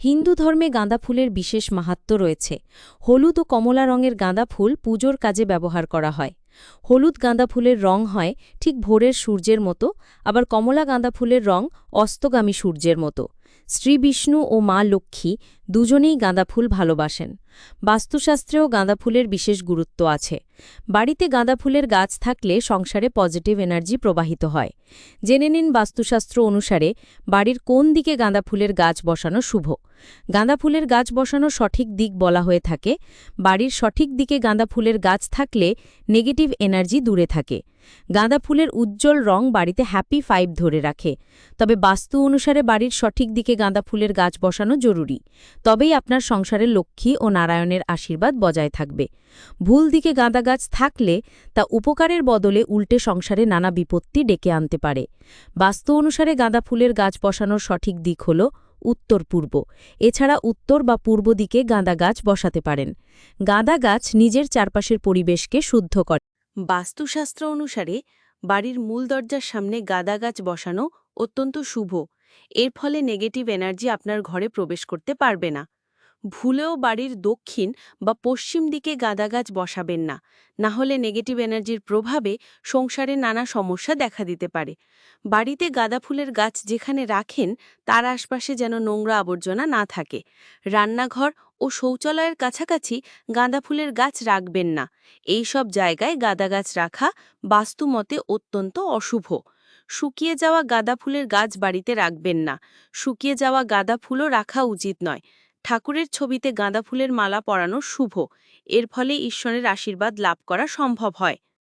হিন্দু ধর্মে গাঁদা ফুলের বিশেষ মাহাত্ম্য রয়েছে। হলুদ ও কমলা রঙের গাঁদা ফুল পুজোর কাজে ব্যবহার করা হয়। হলুদ গাঁদা ফুলের রং হয় ঠিক ভোরের সূর্যের মতো, আবার কমলা গাঁদা ফুলের রং অস্তগামী সূর্যের মতো। শ্রী বিষ্ণু ও মা লক্ষ্মী দুজনেই গাঁদা ফুল ভালোবাসেন। বাস্তুশাস্ত্রেও গাঁদা ফুলের বিশেষ গুরুত্ব আছে। বাড়িতে গাঁদা ফুলের গাছ থাকলে সংসারে পজিটিভ এনার্জি প্রবাহিত হয়। জেনে নিন বাস্তুশাস্ত্র অনুসারে বাড়ির কোন দিকে গাঁদা ফুলের গাছ বসানো শুভ। গাঁদা ফুলের গাছ বসানো সঠিক দিক বলা হয়ে থাকে। বাড়ির সঠিক দিকে গাঁদা ফুলের গাছ থাকলে নেগেটিভ এনার্জি দূরে থাকে। গাঁদা ফুলের উজ্জ্বল রং বাড়িতে হ্যাপি ফাইভ ধরে রাখে। তবে বাস্তু অনুসারে বাড়ির সঠিক দিকে গাঁদা ফুলের গাছ বসানো জরুরি। তবেই আপনার সংসারের লক্ষ্মী ও নারায়ণের আশীর্বাদ বজায় থাকবে। ভুল দিকে গাঁদা গাছ থাকলে তা উপকারের বদলে উল্টে সংসারে নানা বিপত্তি ডেকে আনতে পারে। বাস্তু অনুসারে গাঁদা ফুলের গাছ বসানোর সঠিক দিক হল উত্তর পূর্ব। এছাড়া উত্তর বা পূর্ব দিকে গাঁদা গাছ বসাতে পারেন। গাঁদা গাছ নিজের চারপাশের পরিবেশকে শুদ্ধ করে। বাস্তুশাস্ত্র অনুসারে বাড়ির মূল দরজার সামনে গাঁদা গাছ বসানো অত্যন্ত শুভ। এর ফলে নেগেটিভ এনার্জি আপনার ঘরে প্রবেশ করতে পারবে না। ভুলেও বাড়ির দক্ষিণ বা পশ্চিম দিকে গাঁদা গাছ বসাবেন না না হলে নেগেটিভ এনার্জির প্রভাবে সংসারে নানা সমস্যা দেখা দিতে পারে। বাড়িতে গাঁদা ফুলের গাছ যেখানে রাখেন, তার আশপাশে যেন নোংরা আবর্জনা না থাকে। রান্নাঘর ও শৌচালয়ের কাছাকাছি গাঁদা ফুলের গাছ রাখবেন না। এই সব জায়গায় গাঁদা গাছ রাখা বাস্তুমতে অত্যন্ত অশুভ। শুকিয়ে যাওয়া গাঁদা ফুলের গাছ বাড়িতে রাখবেন না। শুকিয়ে যাওয়া গাঁদা ফুলও রাখা উচিত নয়। ঠাকুরের ছবিতে গাঁদা ফুলের মালা পরানো শুভ। এর ফলে ঈশ্বরের আশীর্বাদ লাভ করা সম্ভব হয়।